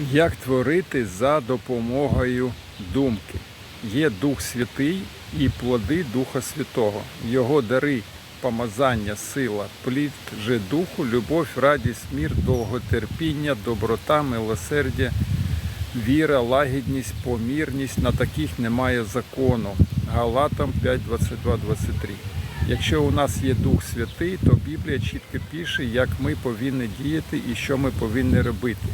Як творити за допомогою думки? Є Дух Святий і плоди Духа Святого. Його дари, помазання, сила, плід же духу, любов, радість, мір, довготерпіння, доброта, милосердя, віра, лагідність, помірність. На таких немає закону. Галатам 5, 22, 23. Якщо у нас є Дух Святий, то Біблія чітко пише, як ми повинні діяти і що ми повинні робити.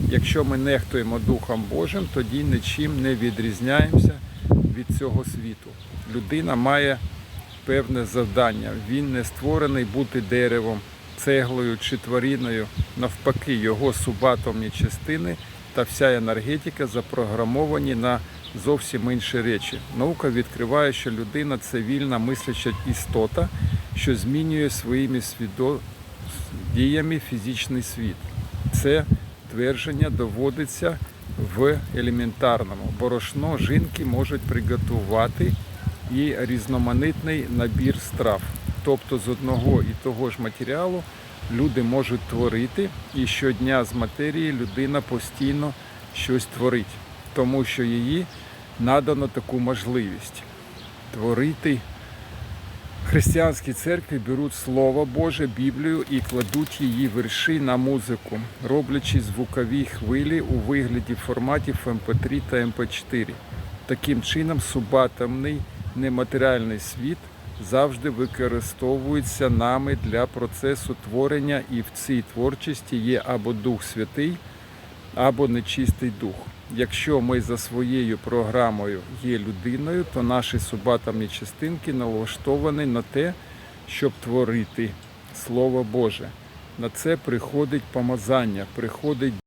Якщо ми нехтуємо Духом Божим, тоді нічим не відрізняємося від цього світу. Людина має певне завдання. Він не створений бути деревом, цеглою чи твариною. Навпаки, його субатомні частини та вся енергетика запрограмовані на зовсім інші речі. Наука відкриває, що людина це вільна мисляча істота, що змінює своїми свідо... діями фізичний світ. Це твердження доводиться в елементарному. Борошно жінки можуть приготувати і різноманітний набір страв. Тобто з одного і того ж матеріалу люди можуть творити, і щодня з матерії людина постійно щось творить, тому що її надано таку можливість творити. Християнські церкви беруть Слово Боже, Біблію і кладуть її вірші на музику, роблячи звукові хвилі у вигляді форматів MP3 та MP4. Таким чином, субатомний нематеріальний світ завжди використовується нами для процесу творення, і в цій творчості є або Дух Святий, або нечистий дух. Якщо ми за своєю програмою є людиною, то наші субатомні частинки налаштовані на те, щоб творити Слово Боже. На це приходить помазання, приходить